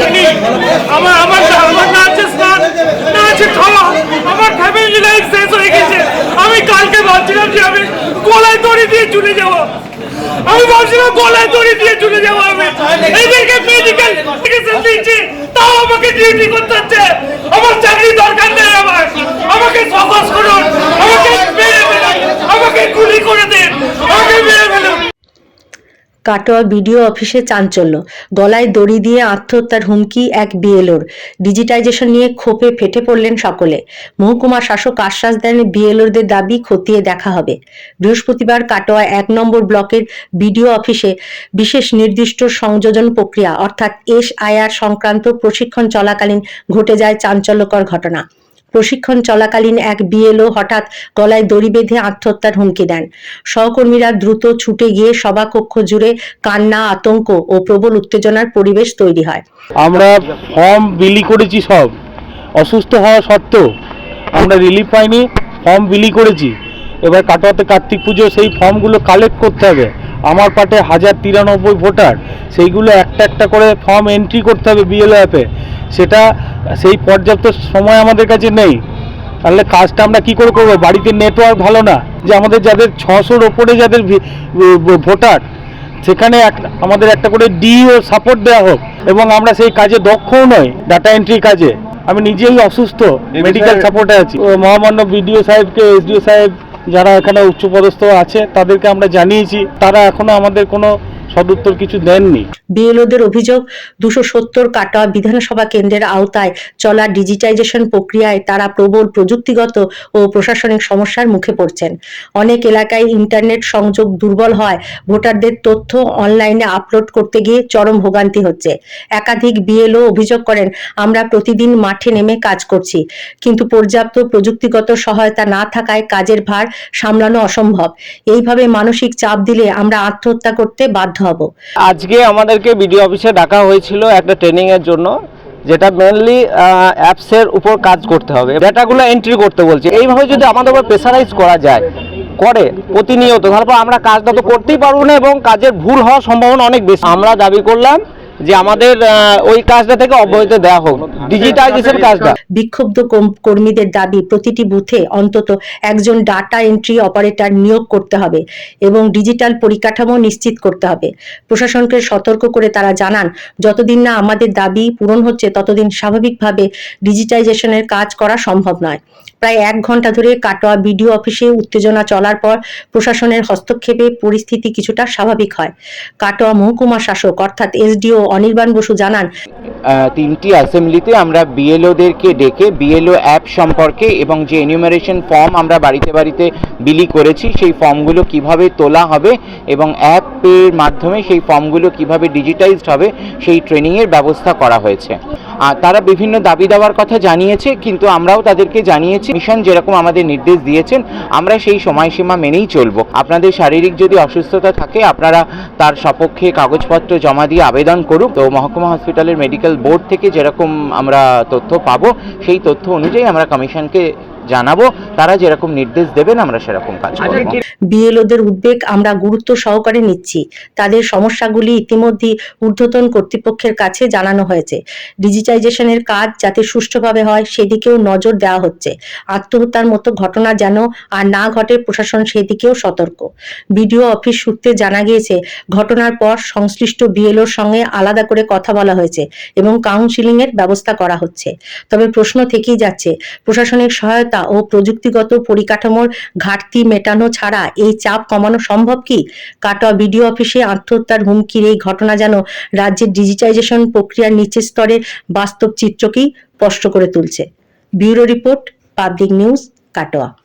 দেখিনি। আমার আমার আমার না আছে স্নান, না আছে খাওয়া। আমার ফ্যামিলি লাইফ শেষ হয়ে গেছে। আমি কালকে ভাবছিলাম যে আমি গলায় দড়ি দিয়ে চলে যাব। আমি ভাবছিলাম গলায় দড়ি দিয়ে চলে যাব আমি। এদেরকে মেডিকেল মেডিকেশন দিচ্ছি, তাও আমাকে ডিউটি করতে হচ্ছে। আমার চাকরি দরকার নেই আমার আমাকে সহজ করুন আমাকে মেরে ফেলুন আমাকে গুলি করে দিন আমাকে মেরে ফেলুন কাটোয়া বিডিও অফিসে চাঞ্চল্য। গলায় দড়ি দিয়ে আত্মহত্যার হুমকি এক বিএলওর। ডিজিটাইজেশন নিয়ে ক্ষোভে ফেটে পড়লেন সকলে। মহকুমা শাসক আশ্বাস দেন বিএলওরদের দাবি খতিয়ে দেখা হবে। বৃহস্পতিবার কাটোয়া এক নম্বর ব্লকের বিডিও অফিসে বিশেষ নির্দিষ্ট সংযোজন প্রক্রিয়া, অর্থাৎ এস আইআর সংক্রান্ত প্রশিক্ষণ চলাকালীন ঘটে যায় চাঞ্চল্যকর ঘটনা। প্রশিক্ষণ চলাকালীন এক বিএলও হঠাৎ গলায় দড়ি বেঁধে আত্মহত্যার হুমকি দেন। সহকর্মীরা দ্রুত ছুটে গিয়ে সভাকক্ষ জুড়ে কান্না, আতঙ্ক ও প্রবল উত্তেজনার পরিবেশ তৈরি হয়। আমরা ফর্ম বিলি করেছি সব। অসুস্থ হওয়া সত্ত্বেও আমরা রিলিফ পাইনি, ফর্ম বিলি করেছি। এবার কাটোয়াতে কার্তিক পুজো, সেই ফর্মগুলো কালেক্ট করতে হবে। আমার পাটে হাজার তিরানব্বই ভোটার, সেইগুলো একটা একটা করে ফর্ম এন্ট্রি করতে হবে বিএলও অ্যাপে সেটা সেই পর্যাপ্ত সময় আমাদের কাছে নেই। তাহলে কাজটা আমরা কি করে করব? বাড়িতে নেটওয়ার্ক ভালো না যে আমাদের যাদের ছশোর ওপরে যাদের ভোটার সেখানে এক- আমাদের একটা করে ডিও সাপোর্ট দেওয়া হোক এবং আমরা সেই কাজে দক্ষও নই ডাটা এন্ট্রি কাজে। আমি নিজেই অসুস্থ মেডিকেল সাপোর্টে আছি। ও মহামান্য বিডিও সাহেবকে এসডিও সাহেব যারা এখানে উচ্চপদস্থ আছে তাদেরকে আমরা জানিয়েছি তারা এখনও আমাদের কোনো সদুত্তর কিছু দেননি। বিএলওদের অভিযোগ, দুশো সত্তর কাটোয়া বিধানসভা কেন্দ্রের আওতায় চলা ডিজিটাইজেশন প্রক্রিয়ায় তারা প্রবল প্রযুক্তিগত ও প্রশাসনিক সমস্যার মুখে পড়ছেন। অনেক এলাকায় ইন্টারনেট সংযোগ দুর্বল হয়। ভোটারদের তথ্য অনলাইনে আপলোড করতে গিয়ে চরম ভোগান্তি হচ্ছে। একাধিক বিএলও অভিযোগ করেন, আমরা প্রতিদিন মাঠে নেমে কাজ করছি, কিন্তু পর্যাপ্ত প্রযুক্তিগত সহায়তা না থাকায় কাজের ভার সামলানো অসম্ভব। এইভাবে মানসিক চাপ দিলে আমরা আত্মহত্যা করতে বাধ্য হব আজকে আমাদেরকে বিডিও অফিসে ডাকা হয়েছিল একটা ট্রেনিং এর জন্য, যেটা মেনলি অ্যাপসের উপর কাজ করতে হবে। ডেটাগুলো এন্ট্রি করতে বলছে। এইভাবে যদি আমাদের উপর প্রেসারাইজ করা যায়, করে, প্রতিনিয়ত তারপর আমরা কাজটা তো করতেই পারব না এবং কাজের ভুল হওয়ার সম্ভাবনা অনেক বেশি। আমরা দাবি করলাম যে আমাদের ওই কাজটা থেকে অব্যাহতি দেওয়া হোক। ডিজিটাইজেশন কাজটা। বিক্ষুব্ধ কর্মীদের দাবি, প্রতিটি বুথে অন্তত একজন ডাটা এন্ট্রি অপারেটর নিয়োগ করতে হবে এবং ডিজিটাল পরিকাঠামো নিশ্চিত করতে হবে। প্রশাসনকে সতর্ক করে তারা জানান, যতদিন না আমাদের দাবি পূরণ হচ্ছে, ততদিন স্বাভাবিকভাবে ডিজিটাইজেশনের কাজ করা সম্ভব নয়। প্রায় এক ঘণ্টা ধরে কাটোয়া বিডিও অফিসে উত্তেজনা চলার পর প্রশাসনের হস্তক্ষেপে পরিস্থিতি কিছুটা স্বাভাবিক হয়। কাটোয়া মহকুমা শাসক, অর্থাৎ এসডিও অনির্বাণ বসু জানান। তিনটি অ্যাসেম্বলিতে আমরা বিএলওদেরকে ডেকে বিএলও অ্যাপ সম্পর্কে এবং যে এনিউমারেশন ফর্ম আমরা বাড়িতে বাড়িতে বিলি করেছি, সেই ফর্মগুলো কীভাবে তোলা হবে এবং অ্যাপের মাধ্যমে সেই ফর্মগুলো কীভাবে ডিজিটাইজড হবে, সেই ট্রেনিংয়ের ব্যবস্থা করা হয়েছে। আর তারা বিভিন্ন দাবি দেওয়ার কথা জানিয়েছে, কিন্তু আমরাও তাদেরকে জানিয়েছি মিশন যেরকম আমাদের নির্দেশ দিয়েছেন, আমরা সেই সময়সীমা মেনেই চলব। আপনাদের শারীরিক যদি অসুস্থতা থাকে, আপনারা তার সপক্ষে কাগজপত্র জমা দিয়ে আবেদন করুক তো মহকুমা হসপিটালের মেডিকেল বোর্ড থেকে যেরকম আমরা তথ্য পাবো সেই তথ্য অনুযায়ী আমরা কমিশনকে জানাব তারা যেরকম নির্দেশ দেবেন আমরা সেরকম কাজ করব। বিএলওদের উদ্বেগ আমরা গুরুত্ব সহকারে নিচ্ছি। তাদের সমস্যাগুলি ইতিমধ্যে ঊর্ধ্বতন কর্তৃপক্ষের কাছে জানানো হয়েছে। ডিজিটাইজেশনের কাজ যাতে সুষ্ঠুভাবে হয় সেদিকেও নজর দেওয়া হচ্ছে। আত্মহত্যার মতো ঘটনা যেন আর না ঘটে প্রশাসন সেদিকেও সতর্ক। বিডিও অফিস সূত্রে জানা গিয়েছে ঘটনার পর সংশ্লিষ্ট বিএলওর সঙ্গে আলাদা করে কথা বলা হয়েছে এবং কাউন্সিলিং এর ব্যবস্থা করা হচ্ছে। তবে প্রশ্ন থেকেই যাচ্ছে প্রশাসনিক সহায়তা ও প্রযুক্তিগত পরিকাঠামোর ঘাটতি মেটানো ছাড়া এই চাপ কমানো সম্ভব কি? কাটোয়া বিডিও অফিসে আত্মহত্যার হুমকির এই ঘটনা যেন রাজ্যের ডিজিটাইজেশন প্রক্রিয়ার নিচের স্তরে বাস্তব চিত্রকেই স্পষ্ট করে তুলছে। Bureau report, public news, Katwa.